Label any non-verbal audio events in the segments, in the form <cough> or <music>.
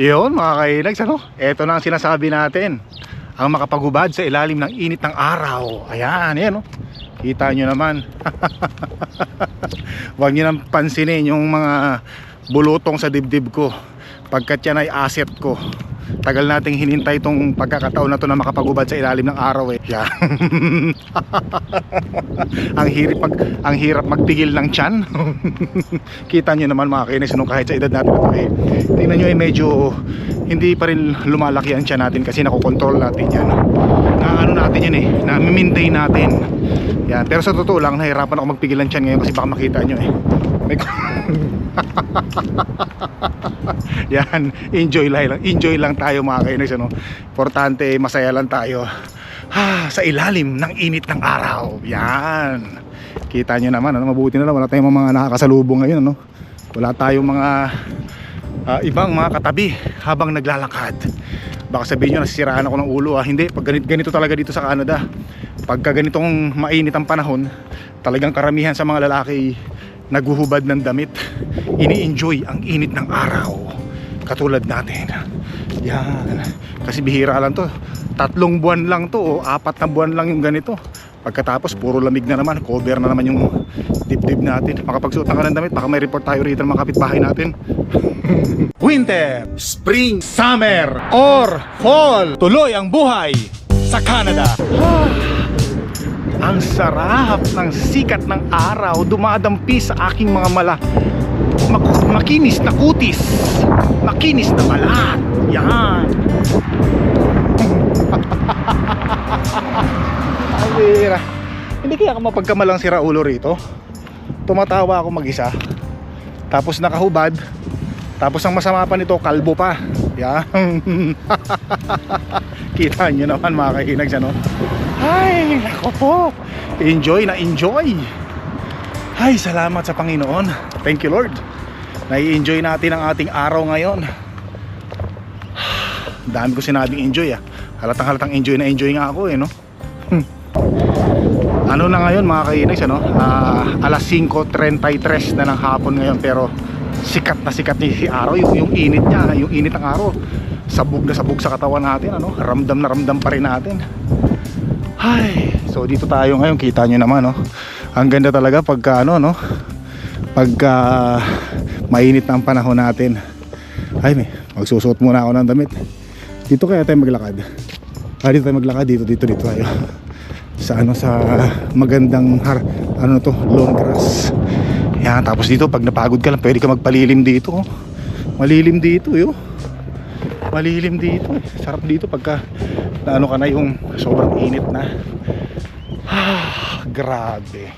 Yun mga kainags ano, eto na ang sinasabi natin. Ang makapagubad sa ilalim ng init ng araw. Ayan, yan oh. Kita nyo naman. <laughs> Huwag nyo nang pansinin yung mga bulutong sa dibdib ko Pagkat yan ay asset ko Tagal nating hinintay itong pagkakataon na to na makapagubad sa ilalim ng araw eh Yan <laughs> ang hirap mag ang hirap magpigil ng tiyan. <laughs> Kita niyo naman mga kainis nung kahit sa edad natin ito eh. Tingnan niyo eh medyo hindi pa rin lumalaki ang tiyan natin kasi nakokontrol natin yan. Na ano natin yan eh, na maintain natin. Yan, pero sa totoo lang nahirapan ako magpigil ng tiyan ngayon kasi baka makita niyo eh. May <laughs> <laughs> yan, enjoy lang, enjoy lang tayo mga kainis ano. Importante masaya lang tayo. Ah, sa ilalim ng init ng araw. Yan. Kita nyo naman, ano, mabuti na lang. Wala tayong mga nakakasalubong ngayon. Ano? Wala tayong mga ah, ibang mga katabi habang naglalakad. Baka sabihin nyo, nasisiraan ako ng ulo. Ah. Hindi, pag ganito, ganito talaga dito sa Canada. Pagka ganitong mainit ang panahon, talagang karamihan sa mga lalaki naguhubad ng damit. Ini-enjoy ang init ng araw. Katulad natin. Yan. Kasi bihira lang to. Tatlong buwan lang to o apat na buwan lang yung ganito. Pagkatapos puro lamig na naman, cover na naman yung dibdib natin. Makapagsuot ka ng damit, baka may report tayo rito ng mga kapitbahay natin. <laughs> Winter, Spring, Summer, or Fall. Tuloy ang buhay sa Canada. Ang sarap ng sikat ng araw dumadampi sa aking mga mala mak- makinis na kutis makinis na balat yan <laughs> Alira. Hindi kaya ako mapagkamalang si Raulo rito. Tumatawa ako mag-isa. Tapos nakahubad. Tapos ang masama pa nito, kalbo pa. Yan. <laughs> Kita nyo naman mga kainags ano. Ay, nako po. Enjoy na enjoy. Ay, salamat sa Panginoon. Thank you Lord. Nai-enjoy natin ang ating araw ngayon. <sighs> Dami ko sinabing enjoy ah. Halatang halatang enjoy na enjoy nga ako eh no. Hmm. Ano na ngayon mga kainags ano? Ah, alas 5.33 na ng hapon ngayon pero sikat na sikat ni si araw yung, yung init niya, yung init ng araw. Sabog na sabog sa katawan natin ano. Ramdam na ramdam pa rin natin. Ay, so dito tayo ngayon, kita nyo naman no. Ang ganda talaga pagka ano no. Pagka mainit na ang panahon natin. Ay, may magsusuot muna ako ng damit. Dito kaya tayo maglakad. Ah, dito tayo maglakad dito, dito, dito tayo. Sa ano sa magandang har, ano to, long grass. Yan, tapos dito pag napagod ka lang, pwede ka magpalilim dito. oh. Malilim dito, yo. Malilim dito. Sarap dito pagka na ano ka na yung sobrang init na. Ah, grabe.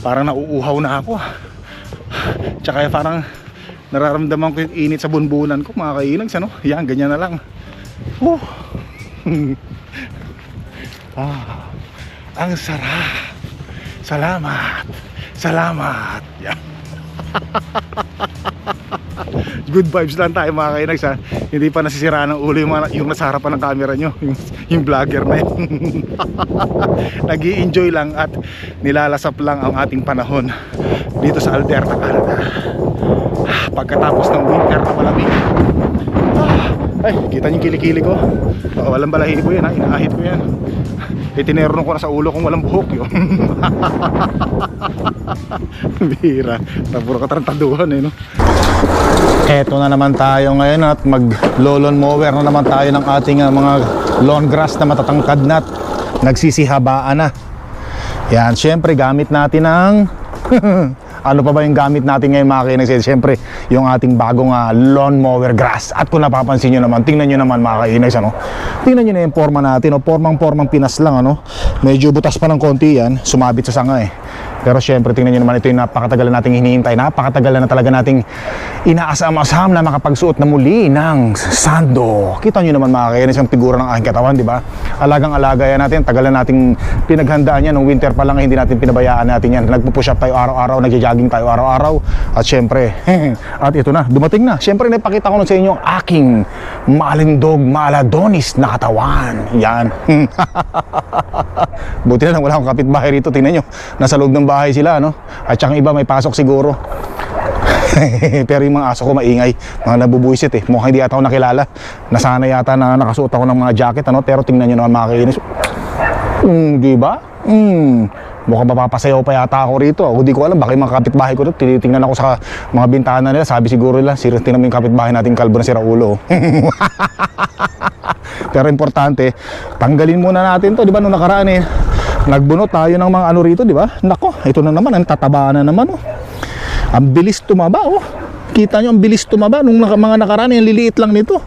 Parang nauuhaw na ako. ah. Tsaka parang nararamdaman ko yung init sa bunbunan ko mga kainags ano. Yan, ganyan na lang. Whew. <laughs> ah, ang sarap. Salamat. Salamat. Yan. <laughs> Good vibes lang tayo mga kainags ha. Hindi pa nasisiraan ng ulo yung, yung nasa harapan ng camera nyo. Yung, yung vlogger na yun. <laughs> nag enjoy lang at nilalasap lang ang ating panahon dito sa Alberta, Canada. Ah, Pagkatapos ng winter na malamig. Ah, ay, kita yung kilikili ko. Oh, walang balahibo yan ha. Inaahit ko yan. Itineron ko na sa ulo kung walang buhok yun. <laughs> Bira. Tapuro ka tarantaduhan eh no. Eto na naman tayo ngayon at mag lolon mower na naman tayo ng ating uh, mga lawn grass na matatangkad na at nagsisihabaan na. Yan, syempre gamit natin ang <laughs> ano pa ba yung gamit natin ngayon mga kainags? Syempre, yung ating bagong uh, lawn mower grass. At kung napapansin nyo naman, tingnan nyo naman mga kainags, ano? Tingnan nyo na yung forma natin, no? Formang-formang pinas lang, ano? Medyo butas pa ng konti yan, sumabit sa sanga eh. Pero syempre, tingnan nyo naman, ito yung napakatagal na nating hinihintay. Napakatagal na talaga nating inaasam-asam na makapagsuot na muli ng sando. Kita nyo naman mga kainis yung figura ng aking katawan, di ba? Alagang-alaga yan natin. Tagal na nating pinaghandaan yan. Nung winter pa lang, hindi natin pinabayaan natin yan. Nagpupush up tayo araw-araw, nagja-jogging tayo araw-araw. At syempre, <laughs> at ito na, dumating na. Syempre, napakita ko nun sa inyo ang aking malindog, maladonis na katawan. Yan. <laughs> Buti na lang wala akong kapitbahay rito. Tingnan nyo, nasa loob ng bahay sila, no? At saka iba may pasok siguro. <laughs> Pero yung mga aso ko maingay, mga nabubuisit eh. Mukhang hindi ata ako nakilala. Nasana yata na nakasuot ako ng mga jacket ano, pero tingnan niyo naman mga kainis. Mm, di ba? Mm. Mukhang mapapasayaw pa yata ako rito. Ako di ko alam, baka yung mga kapitbahay ko rito, tinitingnan ako sa mga bintana nila. Sabi siguro nila, sir, tingnan mo yung kapitbahay nating kalbo na si Raulo. <laughs> Pero importante, tanggalin muna natin to, di ba? Nung nakaraan eh, nagbunot tayo ng mga ano rito, di ba? Nako, ito na naman, ang tataba na naman, oh. Ang bilis tumaba, oh. Kita nyo, ang bilis tumaba. Nung mga nakaraan, yung liliit lang nito.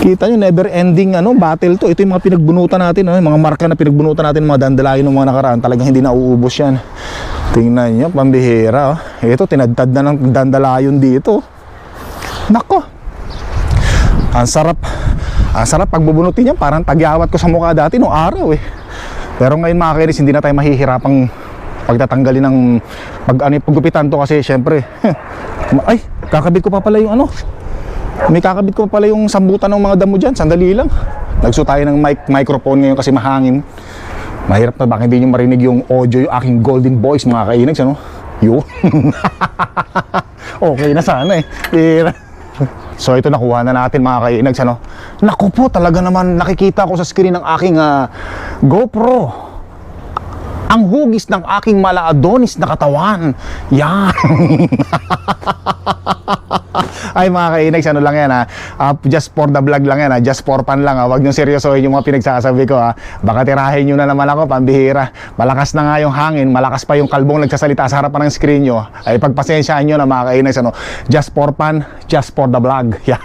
Kita nyo, never ending ano, battle to. Ito yung mga pinagbunutan natin, ano, yung mga marka na pinagbunutan natin, mga dandalayon ng mga nakaraan. Talagang hindi nauubos yan. Tingnan nyo, pambihira. Oh. Ito, tinadtad na ng dandalayon dito. Nako. Ang sarap. Ang sarap pagbubunutin yan. Parang tagyawat ko sa mukha dati nung araw eh. Pero ngayon mga kainis, hindi na tayo mahihirapang pagtatanggalin ng pag ano, paggupitan to kasi syempre <laughs> ay kakabit ko pa pala yung ano may kakabit ko pa pala yung sambutan ng mga damo dyan sandali lang. Nagsuot tayo ng mic microphone ngayon kasi mahangin. Mahirap na baka hindi nyo marinig yung audio yung aking golden voice mga kainags ano? Yun <laughs> okay na sana eh. So ito nakuha na natin mga kainags ano. Naku po talaga naman nakikita ko sa screen ng aking ah, GoPro. Ang hugis ng aking malaadonis na katawan. Yan. <laughs> <laughs> Ay mga kainags, ano lang yan ha. Ah, just for the vlog lang yan ha. Just for fun lang ha. Huwag nyo seryosohin yung mga pinagsasabi ko ha. Baka tirahin nyo na naman ako, pambihira. Malakas na nga yung hangin, malakas pa yung kalbong nagsasalita sa harapan ng screen nyo. Ay pagpasensyaan nyo na mga kainags, ano. Just for fun, just for the vlog. <laughs> Yan.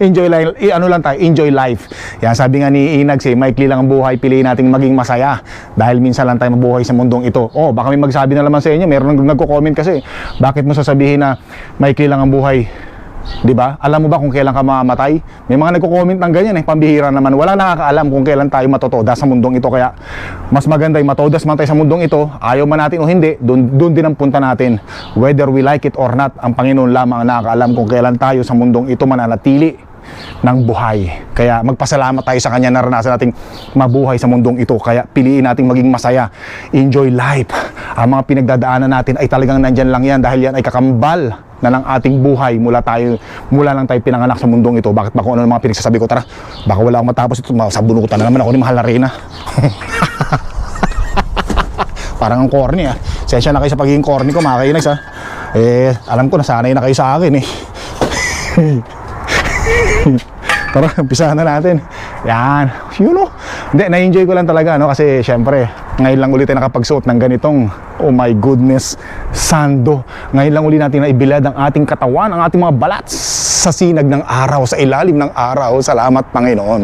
enjoy life, eh, ano lang tayo, enjoy life. Yan, sabi nga ni Inags eh, maikli lang ang buhay, piliin nating maging masaya. Dahil minsan lang tayo mabuhay sa mundong ito. Oh, baka may magsabi na naman sa inyo, meron nag nagko-comment kasi, bakit mo sasabihin na maikli lang ang buhay? 'Di ba? Alam mo ba kung kailan ka mamamatay? May mga nagko-comment ng ganyan eh, pambihira naman. Wala nakakaalam kung kailan tayo matotoda sa mundong ito kaya mas maganda yung matodas man tayo sa mundong ito, ayaw man natin o hindi, doon doon din ang punta natin. Whether we like it or not, ang Panginoon lamang ang nakakaalam kung kailan tayo sa mundong ito mananatili ng buhay. Kaya magpasalamat tayo sa Kanya naranasan nating mabuhay sa mundong ito. Kaya piliin nating maging masaya. Enjoy life. Ang mga pinagdadaanan natin ay talagang nandyan lang yan dahil yan ay kakambal na ng ating buhay mula tayo mula lang tayo pinanganak sa mundong ito bakit ba kung ano mga pinagsasabi ko tara baka wala akong matapos ito sabunutan na naman ako ni Mahal na Reyna <laughs> parang ang corny ah sensya na kayo sa pagiging corny ko mga kainags ah eh alam ko nasanay na kayo sa akin eh <laughs> <laughs> Tara, umpisahan na natin. Yan. Yun o. Hindi, na-enjoy ko lang talaga, no? Kasi, syempre, ngayon lang ulit tayo nakapagsuot ng ganitong, oh my goodness, sando. Ngayon lang ulit natin na ibilad ang ating katawan, ang ating mga balat sa sinag ng araw, sa ilalim ng araw. Salamat, Panginoon.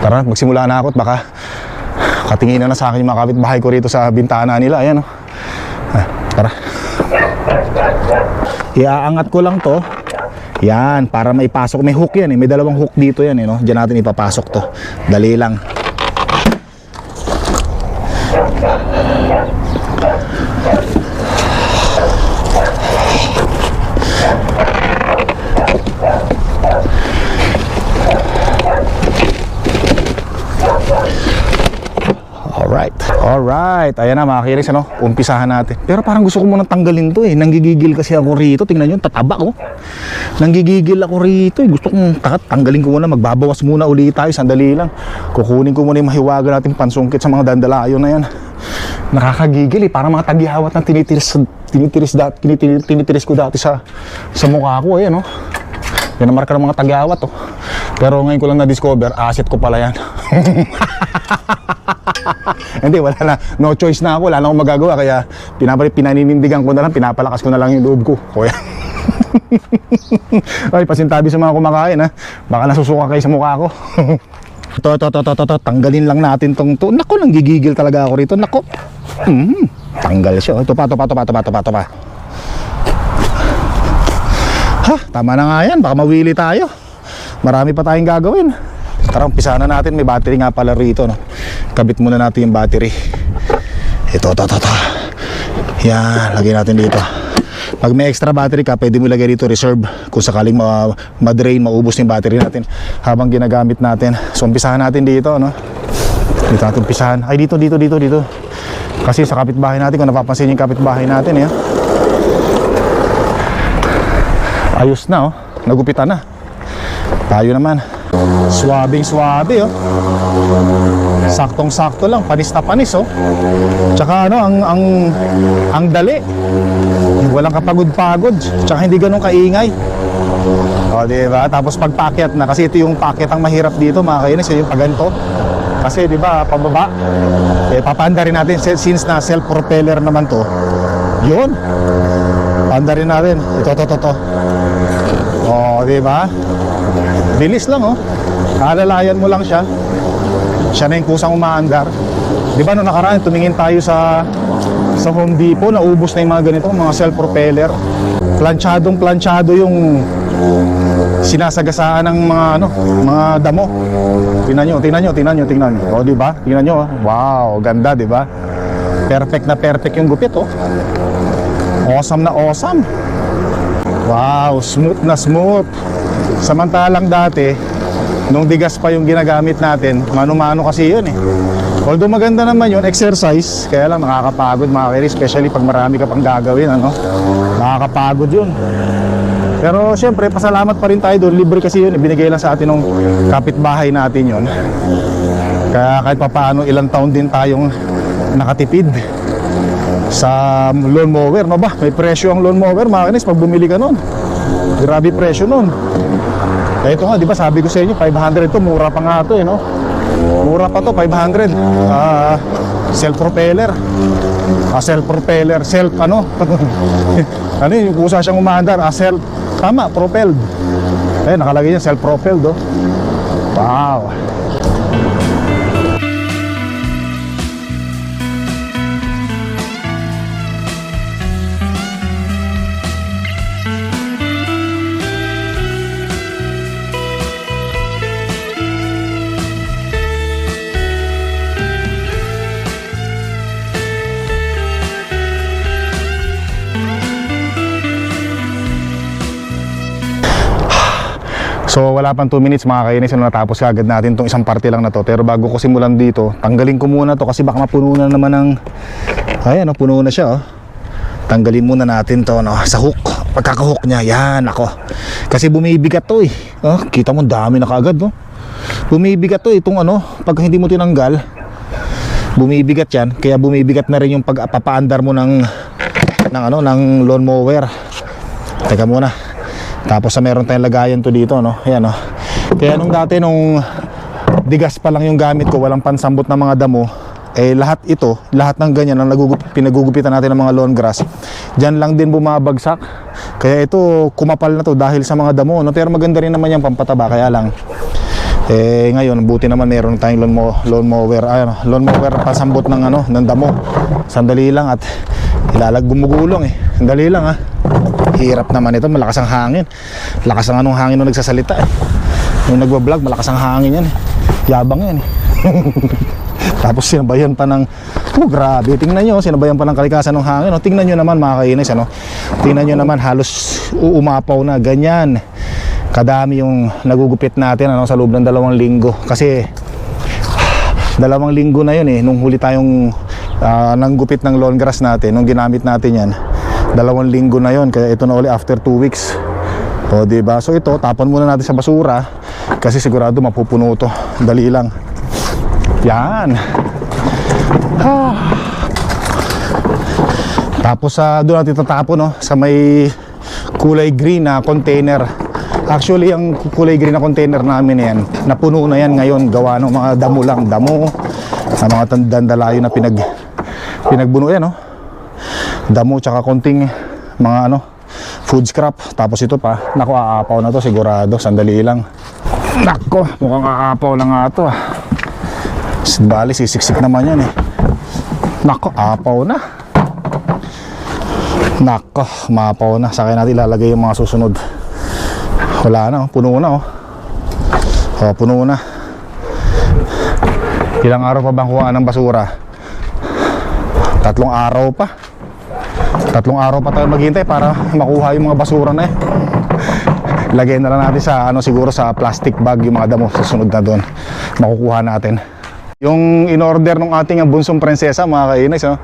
Tara, magsimula na ako at baka katingin na sa akin yung mga kapitbahay ko rito sa bintana nila. Ayan, o. Ah, tara. Iaangat ko lang to. Yan, para maipasok. May hook yan eh. May dalawang hook dito yan eh. No? Diyan natin ipapasok to. Dali lang. Alright. Alright. Ayan na mga kiris, ano? Umpisahan natin. Pero parang gusto ko munang tanggalin to eh. Nanggigigil kasi ako rito. Tingnan nyo, tataba ko. Nanggigigil ako rito eh. Gusto kong tanggalin ko muna. Magbabawas muna ulit tayo. Sandali lang. Kukunin ko muna yung mahiwaga nating pansungkit sa mga dandalayo na yan. Nakakagigil eh. Parang mga tagihawat na tinitiris, tinitiris, dat, tinitiris, tinitiris ko dati sa, sa mukha ko. Ayan, no? Yan ang marka ng mga tagihawat, oh. Pero ngayon ko lang na-discover, asset ko pala yan. <laughs> Hindi, wala na. No choice na ako. Wala na akong magagawa. Kaya pinapalik, pinaninindigan ko na lang. Pinapalakas ko na lang yung loob ko. Kuya. <laughs> Ay, pasintabi sa mga kumakain ha. Baka nasusuka kayo sa mukha ko. <laughs> ito, ito, ito, ito, ito, tanggalin lang natin tong to. Nako, nang gigigil talaga ako rito. Nako. Mm, tanggal siya. Ito pa, ito pa, ito pa, ito pa, ito pa, ito pa. Ha, tama na nga yan. Baka mawili tayo. Marami pa tayong gagawin. Tara, umpisa na natin. May battery nga pala rito. No? Kabit muna natin yung battery. Ito, ito, ito, ito. Yan, lagay natin dito. Pag may extra battery ka, pwede mo lagay dito reserve kung sakaling ma ma-drain, maubos yung battery natin habang ginagamit natin. So, umpisahan natin dito, no? Dito natin umpisahan. Ay, dito, dito, dito, dito. Kasi sa kapitbahay natin, kung napapansin yung kapitbahay natin, eh. Ayos na oh. Nagupitan na. Tayo naman. Swabing swabe oh. Saktong sakto lang, panis na panis oh. Tsaka ano, ang ang ang dali. Walang kapagod-pagod, tsaka hindi ganun kaingay. O, di ba? Tapos pag paakyat na, kasi ito yung paakyat ang mahirap dito, mga kainis, yung paganto. Kasi, di ba, pababa, eh, papanda rin natin, since na self-propeller naman to, yun. Panda rin natin. Ito, ito, ito, ito. O, di ba? Bilis lang, oh. Alalayan mo lang siya. Siya na yung kusang umaandar. Di ba, nung nakaraan, tumingin tayo sa sa Home Depot, naubos na yung mga ganito, mga self-propeller. Planchadong planchado yung sinasagasaan ng mga ano, mga damo. Tingnan nyo, tingnan nyo, tingnan nyo, tingnan nyo. O, di ba? Tingnan nyo, oh. wow, ganda, di ba? Perfect na perfect yung gupit, oh. Awesome na awesome. Wow, smooth na smooth. Samantalang dati, nung digas pa yung ginagamit natin, mano-mano kasi yun eh. Although maganda naman yun, exercise, kaya lang nakakapagod mga kiri, especially pag marami ka pang gagawin, ano? Nakakapagod yun. Pero siyempre, pasalamat pa rin tayo doon. Libre kasi yun, ibinigay lang sa atin ng kapitbahay natin yun. Kaya kahit papaano, ilang taon din tayong nakatipid sa lawn mower, no ba? May presyo ang lawn mower, mga kinis, pag bumili ka nun. Grabe presyo nun. Eh ito nga, di ba sabi ko sa inyo, 500 to, mura pa nga to eh, no? Mura pa to, 500. Ah, self-propeller. Ah, self-propeller, self ano? <laughs> ano yun, kusa siyang umaandar, ah, self, tama, propelled. Eh, nakalagay yan, self-propelled, oh. Wow. So wala pang 2 minutes mga kainis na natapos agad natin tong isang parte lang na to. Pero bago ko simulan dito, tanggalin ko muna to kasi baka mapuno na naman ng Ayan, oh, puno na siya oh. Tanggalin muna natin to no, sa hook. Pagkaka-hook niya, yan ako. Kasi bumibigat to eh. Oh, kita mo dami na kaagad no. Bumibigat to eh, itong ano, pag hindi mo tinanggal, bumibigat yan. Kaya bumibigat na rin yung pagpapaandar mo ng ng ano, ng lawn mower. Teka muna. Tapos sa meron tayong lagayan to dito, no? Ayan, no? Kaya nung dati, nung digas pa lang yung gamit ko, walang pansambot na mga damo, eh lahat ito, lahat ng ganyan, ang nagugup, pinagugupitan natin ng mga lawn grass, dyan lang din bumabagsak. Kaya ito, kumapal na to dahil sa mga damo, no? Pero maganda rin naman yung pampataba, kaya lang, eh ngayon, buti naman meron tayong lawn, mo, lawn mower, ay, ano, lawn mower pasambot ng ano, ng damo. Sandali lang at ilalag gumugulong eh. Sandali lang ha. Hirap naman ito, malakas ang hangin. Lakas ang anong hangin nung nagsasalita eh. Nung nagwa-vlog, malakas ang hangin yan eh. Yabang yan eh. <laughs> Tapos sinabayan pa ng Oh, grabe. Tingnan nyo, sinabayan pa ng kalikasan ng hangin. Oh, tingnan nyo naman mga kainis. Ano? Tingnan nyo naman, halos uumapaw na. Ganyan. Kadami yung nagugupit natin ano, sa loob ng dalawang linggo. Kasi dalawang linggo na yun eh. Nung huli tayong uh, nanggupit ng lawn grass natin, nung ginamit natin yan, dalawang linggo na yon kaya ito na uli after 2 weeks. O di ba so ito tapon muna natin sa basura kasi sigurado mapupuno to. Dali lang. Yan. Ah. tapos sa doon natin tatapon no? Sa may kulay green na container. Actually ang kulay green na container namin yan napuno na yan ngayon. Gawa ng mga damo lang. Damo sa mga dandalayo na pinag pinagbuno. Yan no damo tsaka konting mga ano food scrap. Tapos ito pa nako aapaw na to sigurado sandali lang. Nako mukhang aapaw na nga to ah. Bali sisiksik naman yan eh. Nako aapaw na. Nako maapaw na. Sa natin ilalagay yung mga susunod. Wala na oh. Puno na oh. Oh puno na. Ilang araw pa bang kuha ng basura? Tatlong araw pa Tatlong araw pa tayo maghintay para makuha yung mga basura na eh. <laughs> Lagay na lang natin sa ano siguro sa plastic bag yung mga damo sa sunod na doon. Makukuha natin. Yung in-order ng ating bunsong prinsesa mga kainis oh.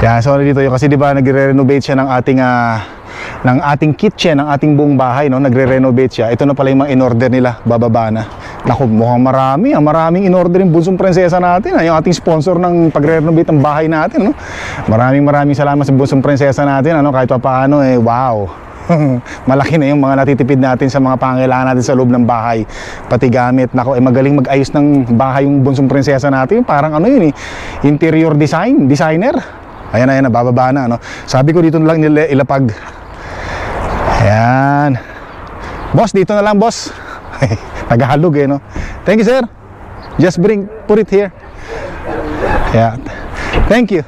Yan, so dito yung kasi di ba nagre-renovate siya ng ating uh, ng ating kitchen, ng ating buong bahay, no? Nagre-renovate siya. Ito na pala yung mga in-order nila, bababa na. Naku, mukhang marami. Ang maraming in-order yung bunsong prinsesa natin. ah. Yung ating sponsor ng pagre-renovate ng bahay natin, no? Maraming maraming salamat sa bunsong prinsesa natin, ano? Kahit pa paano, eh, wow. <laughs> Malaki na yung mga natitipid natin sa mga pangailangan natin sa loob ng bahay. Pati gamit. Nako, eh, magaling mag-ayos ng bahay yung bunsong prinsesa natin. Parang ano yun eh, interior design, designer. Ayan, ayan, nabababa na. Ano? Sabi ko dito na lang nila ilapag. Ayan. Boss, dito na lang, boss. Naghahalog eh, no? Thank you, sir. Just bring, put it here. Yeah. Thank you.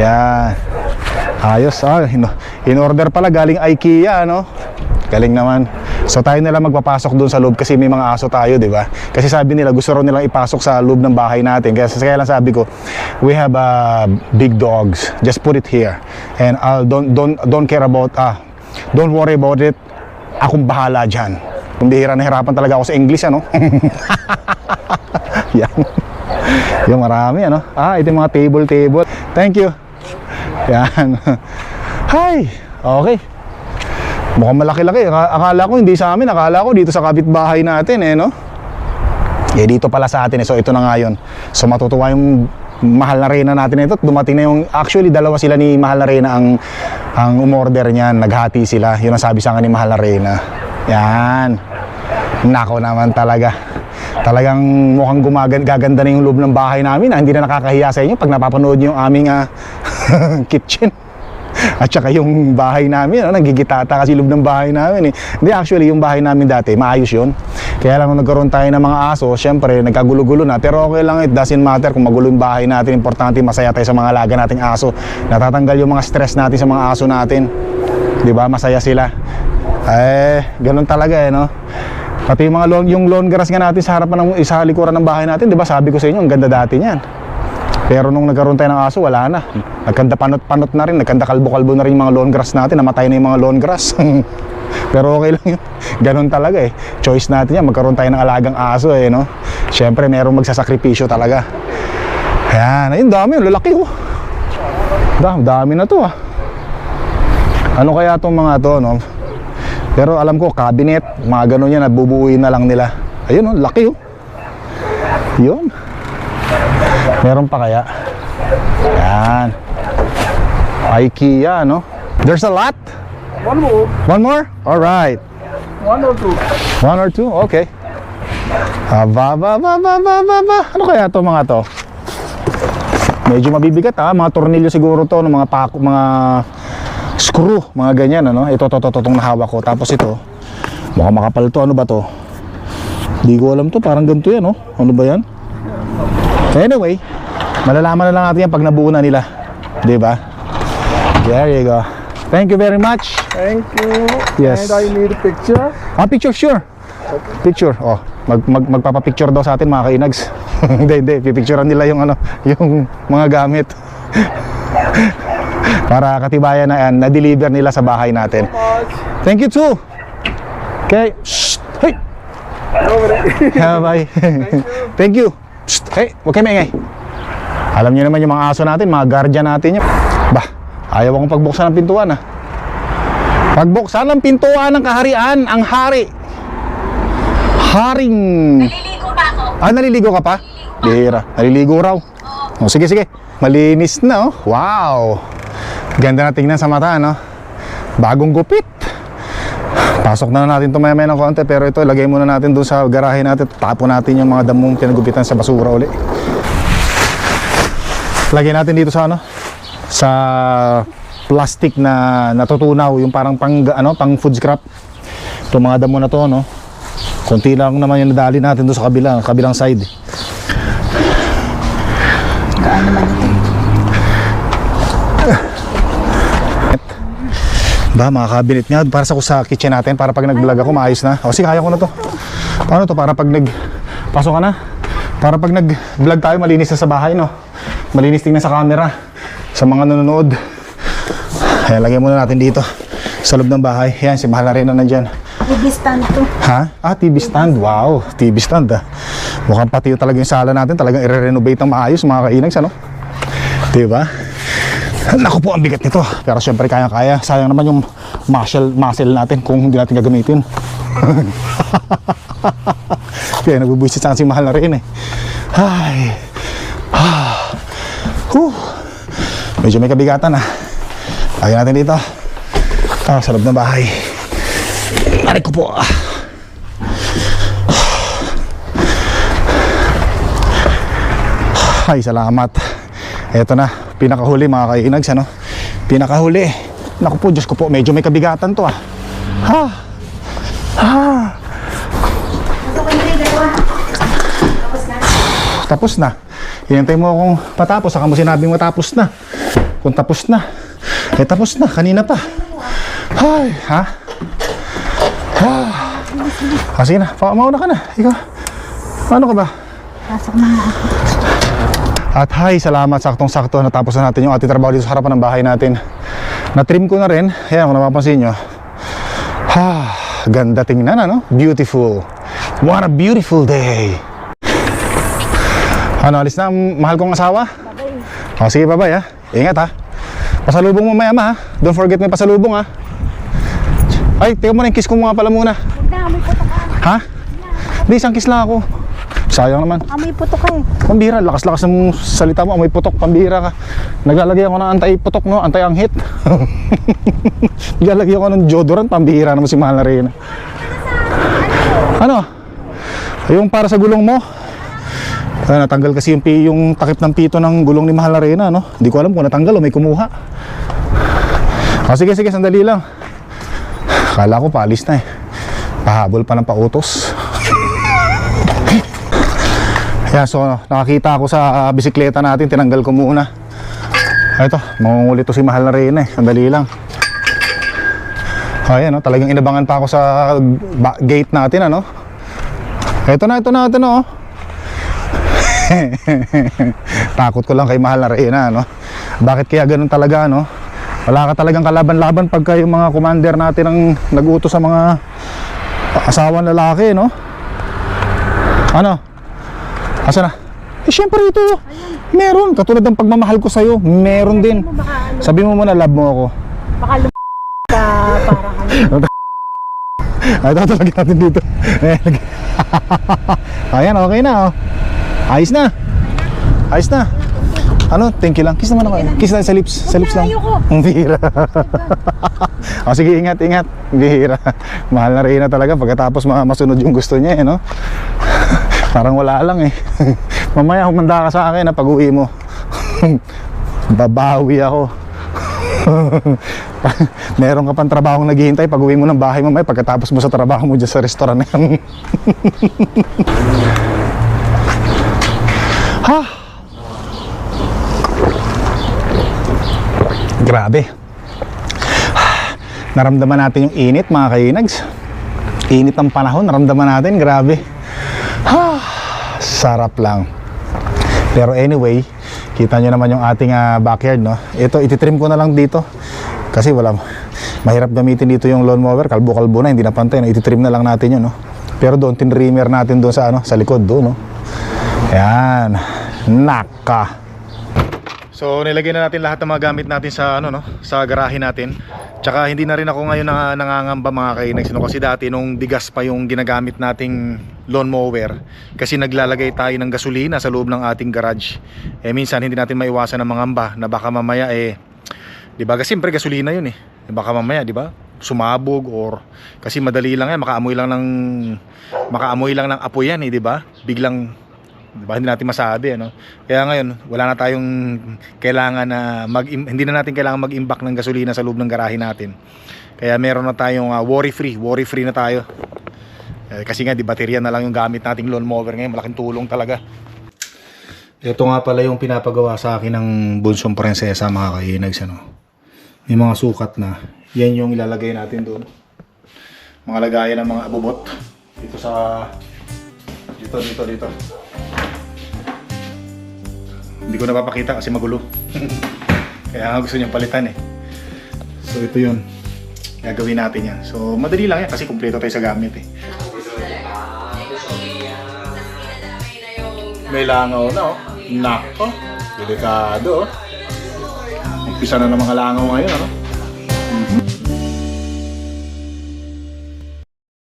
Yan. Ayos. Ah, in, in order pala galing IKEA, no? Galing naman. So tayo na lang magpapasok doon sa loob kasi may mga aso tayo, di ba? Kasi sabi nila gusto raw nilang ipasok sa loob ng bahay natin. Kaya, kaya lang sabi ko, we have uh, big dogs. Just put it here. And I'll don't don't don't care about ah don't worry about it. Akong bahala diyan. Kung bihira na hirapan talaga ako sa English, ano? <laughs> Yan. Yung marami, ano? Ah, ito yung mga table, table. Thank you. Yan. <laughs> Hi. Okay. Mukhang malaki-laki. Aka- Akala ko hindi sa amin. Akala ko dito sa kapitbahay natin, eh, no? Eh, dito pala sa atin, eh. So, ito na nga. So, matutuwa yung mahal na reyna natin ito. Dumating na yung, actually, dalawa sila ni mahal na reyna ang, ang umorder niyan. Naghati sila. Yun ang sabi sa akin ni mahal na reyna. Yan. Nako naman talaga. Talagang mukhang gumagan, gaganda na yung loob ng bahay namin. Ah. Hindi na nakakahiya sa inyo pag napapanood niyo yung aming ah, <laughs> kitchen. <laughs> At saka yung bahay namin, ano, nagigitata kasi loob ng bahay namin eh. Hindi, actually, yung bahay namin dati, maayos yun. Kaya lang nagkaroon tayo ng mga aso, syempre, nagkagulo-gulo na. Pero okay lang, it doesn't matter kung magulo yung bahay natin. Importante, masaya tayo sa mga alaga nating aso. Natatanggal yung mga stress natin sa mga aso natin. Di ba? Masaya sila. Eh, ganun talaga eh, no? Pati yung mga lawn, yung lawn grass nga natin sa harapan ng isa likuran ng bahay natin, di ba? Sabi ko sa inyo, ang ganda dati niyan. Pero nung nagkaroon tayo ng aso, wala na. Nagkanda panot-panot na rin, nagkanda kalbo-kalbo na rin yung mga lawn grass natin, namatay na yung mga lawn grass. <laughs> Pero okay lang yun. <laughs> Ganun talaga eh. Choice natin yan, magkaroon tayo ng alagang aso eh, no? Siyempre, merong magsasakripisyo talaga. Ayan, ayun, dami, lalaki oh. Dami, dami na to ah. Ano kaya tong mga to, no? Pero alam ko, cabinet, mga ganun yan, nabubuuin na lang nila. Ayun, oh, laki oh. Yun. Meron pa kaya? Yan. IKEA, no? There's a lot? One more, One more? Alright. one or two. One or two? Okay. Ah, ba, ba, ba, ba, ba, ba. Ano kaya to mga to? Medyo mabibigat ha. Mga tornilyo siguro to, ng mga pako, mga screw, mga ganyan ano. Ito, to, to, to, itong nahawak ko. Tapos ito, mukhang makapal to. Ano ba to? Di ko alam to. Parang ganito yan, oh. Ano ba yan? Anyway, malalaman na lang natin yan pag nabuo na nila. Di ba? There you go. Thank you very much. Thank you. Yes. And I need a picture. Ah, picture, sure. Picture. Oh, mag, mag magpapapicture daw sa atin mga kainags. <laughs> hindi, hindi. Pipicturean nila yung ano, <laughs> yung mga gamit. <laughs> Para katibayan na yan, na-deliver nila sa bahay natin. Thank you too. Okay. Shh. Hey. Bye. Thank you. Shh. Hey, huwag kayo maingay. Alam niyo naman yung mga aso natin, mga guardian natin yun. Bah, ayaw akong pagbuksan ng pintuan ah. Pagbuksan ng pintuan ng kaharian, ang hari. Haring... Naliligo pa ako. Ah, naliligo ka pa? Bihira. Naliligo raw. Oh, sige, sige. Malinis na, oh. Wow. Ganda na tingnan sa mata, no? Bagong gupit. Pasok na natin ito maya-maya ng konti, pero ito, lagay muna natin doon sa garahe natin. Tapo natin yung mga damong pinagupitan sa basura uli. Lagay natin dito sa ano? Sa plastic na natutunaw, yung parang pang, ano, pang food scrap. Itong mga damo na to, no? Konti lang naman yung nadali natin doon sa kabilang, kabilang side. Ba, mga cabinet nga, para sa, sa kitchen natin, para pag nag-vlog ako, maayos na. O, sige, kaya ko na to. Paano to? Para pag nag... Pasok ka na. Para pag nag-vlog tayo, malinis na sa bahay, no? Malinis tingnan sa camera. Sa mga nanonood. Ayan, lagay muna natin dito. Sa loob ng bahay. Ayan, si Mahal na rin na nandyan. TV stand to. Ha? Ah, TV stand. Wow, TV stand ah. Mukhang pati yung talaga yung sala natin. Talagang i-renovate ng maayos mga kainags, ano? Diba? Naku po, ang bigat nito. Pero syempre kaya-kaya. Sayang naman yung muscle, muscle natin kung hindi natin gagamitin. <laughs> Kaya nagbubuisit sa si mahal na rin eh. Ay. Ah. Huh. Medyo may kabigatan ah. Lagyan natin dito. Ah, sa loob ng bahay. Aray ko po ah. Ay, salamat. Eto na, pinakahuli mga kainags, ano? Pinakahuli. Naku po, Diyos ko po, medyo may kabigatan to ah. Ha? Ha? Tapos na. Hinintay mo akong patapos, saka mo sinabing matapos na. Kung tapos na. Eh tapos na, kanina pa. Ay, ha? Ha? Ah, sige na, pa mauna ka na. Ikaw. Paano ka ba? Pasok na ako. At hi, salamat saktong-sakto natapos na natin yung ating trabaho dito sa harapan ng bahay natin. Na-trim ko na rin. Ayan, kung napapansin nyo. Ha, ganda tingnan ano? Beautiful. What a beautiful day. Ano, alis na ang mahal kong asawa? O, sige, bye-bye ha. Ingat ha. Pasalubong mo maya ma ha. Don't forget may pasalubong ha. Ay, tingnan mo na yung kiss ko nga pala muna. Huwag na, amoy puto ka. Ha? Hindi, isang kiss lang ako. Sayang naman. Amoy puto ka eh. Pambira, lakas-lakas ng salita mo, may putok, pambira ka. Naglalagay ako ng anti-putok, no? Anti-anghit. <laughs> Naglalagay ako ng deodorant, pambira naman si Mahal na rin. Ano? Yung para sa gulong mo? Ah, natanggal kasi yung, yung takip ng pito ng gulong ni Mahal na rin, no? Hindi ko alam kung natanggal o may kumuha. O sige, sige, sandali lang. Kala ko paalis na eh. Pahabol pa ng pautos. Kaya so nakakita ako sa ah, bisikleta natin, tinanggal ko muna. Ito, mangungulit to si Mahal na rin eh. Sandali lang. Ayan, no, talagang inabangan pa ako sa gate natin, ano? Ito na, ito na, ito na, oh. <laughs> Takot ko lang kay Mahal na rin, ano? Bakit kaya ganun talaga, no? Wala ka talagang kalaban-laban pagka yung mga commander natin ang nag-utos sa mga asawan lalaki, no? Ano? Asa na? Eh, syempre ito. Meron. Katulad ng pagmamahal ko sa'yo, meron din. Ano, Sabi mo muna, love mo ako. baka lum... ka parang ano. Ay, ito talaga natin dito. <laughs> Ayan, okay na. Oh. Ayos na. Ayos na. Ano? Thank you lang. Kiss naman ako. Kiss na sa lips. Sa lips lang. <laughs> Ang bihira. <laughs> o sige, ingat, ingat. Bihira. Mahal na rin na talaga pagkatapos ma- masunod yung gusto niya, eh, no? Parang wala lang eh. <laughs> Mamaya humanda ka sa akin na pag-uwi mo. <laughs> Babawi ako. <laughs> Meron ka pang trabahong naghihintay pag uwi mo ng bahay mamaya pagkatapos mo sa trabaho mo dyan sa restaurant na yan. ha? Grabe. <sighs> Naramdaman natin yung init mga kainags. Init ng panahon, naramdaman natin, grabe. Ha, <sighs> sarap lang. Pero anyway, kita nyo naman yung ating ah, backyard, no? Ito, ititrim ko na lang dito. Kasi wala, mahirap gamitin dito yung lawnmower. Kalbo-kalbo na, hindi na pantay. No? Ititrim na lang natin yun, no? Pero doon, tinrimer natin doon sa, ano, sa likod, doon, no? Yan. Naka. So nilagay na natin lahat ng mga gamit natin sa ano no, sa garahe natin. Tsaka hindi na rin ako ngayon na, nangangamba mga kainags no kasi dati nung bigas pa yung ginagamit nating lawnmower kasi naglalagay tayo ng gasolina sa loob ng ating garage. Eh minsan hindi natin maiwasan ng mangamba na baka mamaya eh 'di ba? Kasi siyempre gasolina 'yun eh. Baka mamaya 'di ba? Sumabog or kasi madali lang yan, makaamoy lang ng makaamoy lang ng apoy yan eh, 'di ba? Biglang Diba? Hindi natin masabi ano. Kaya ngayon, wala na tayong kailangan na mag hindi na natin kailangan mag-imbak ng gasolina sa loob ng garahe natin. Kaya meron na tayong uh, worry free, worry free na tayo. Eh, kasi nga di baterya na lang yung gamit nating lawnmower ngayon, malaking tulong talaga. Ito nga pala yung pinapagawa sa akin ng bunsong prinsesa mga kainags ano. May mga sukat na. Yan yung ilalagay natin doon. Mga lagayan ng mga abubot dito sa dito dito dito. Hindi ko napapakita kasi magulo. <laughs> Kaya gusto niyang palitan eh. So ito yun. Gagawin natin yan. So madali lang yan kasi kumpleto tayo sa gamit eh. May langaw na oh. Nako. Delikado oh. Umpisa na ng mga langaw ngayon, ano?